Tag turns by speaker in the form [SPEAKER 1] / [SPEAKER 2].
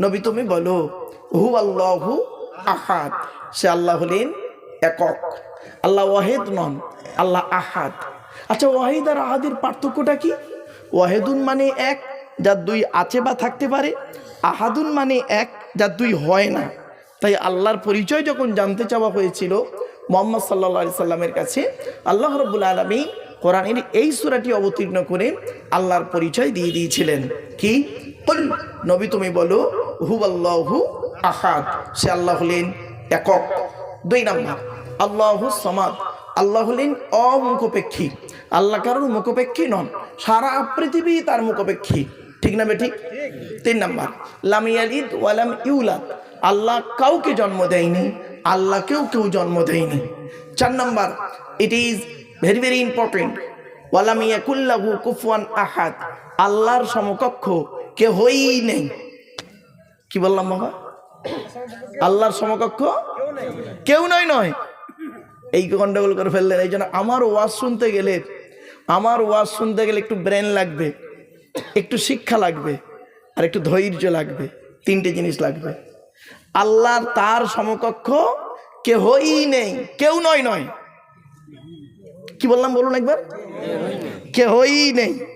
[SPEAKER 1] নবী তুমি বলো হু আল্লাহু আহাদ। সে আল্লাহ হলেন একক। আল্লাহ ওয়াহেদ নন, আল্লাহ আহাদ। আচ্ছা ওয়াহিদ আর আহাদের পার্থক্যটা কি? ওয়াহেদুন মানে এক, যার দুই আছে বা থাকতে পারে। আহাদুন মানে এক, যার দুই হয় না। তাই আল্লাহর পরিচয় যখন জানতে চাওয়া হয়েছিল মোহাম্মদ সাল্লা সাল্লামের কাছে, আল্লাহ রব্বুল আলমী কোরআনের এই সুরাটি অবতীর্ণ করে আল্লাহর পরিচয় দিয়ে দিয়েছিলেন। কি? কুল নবী তুমি বলো হু আল্লাহু আহাদ। সে আল্লাহ হলেন একক। দুই নাম্বার, আল্লাহু সমাদ। আল্লাহ হলেন অমুখপেক্ষী। আল্লাহ কারোর মুখপেক্ষী নন, সারা পৃথিবী তার মুখপেক্ষী। ঠিক না বেঠিক? তিন নাম্বার লামিয়ালিদ ওয়ালাম ইউলাদ। আল্লাহ কাউকে জন্ম দেয়নি, আল্লাহকেও কেউ জন্ম দেয়নি। চার number, it is very very important. ওয়ালাম ইয়াকুল্লাহু কুফুয়ান আহাদ। আল্লাহর সমকক্ষ কেহই নেই। কি বললাম বাবা? আল্লাহর সমকক্ষ? কেউ নয় নয়। এই গন্ডগোল করে ফেললেন, এই জন্য আমার ওয়াজ শুনতে গেলে, আমার ওয়াজ শুনতে গেলে একটু ব্রেন লাগবে, একটু শিক্ষা লাগবে, আর একটু ধৈর্য লাগবে, তিনটে জিনিস লাগবে। আল্লাহর তার সমকক্ষ কে কেহই নেই, কেউ নয় নয়। কি বললাম বলুন একবার? কে কেহই নেই।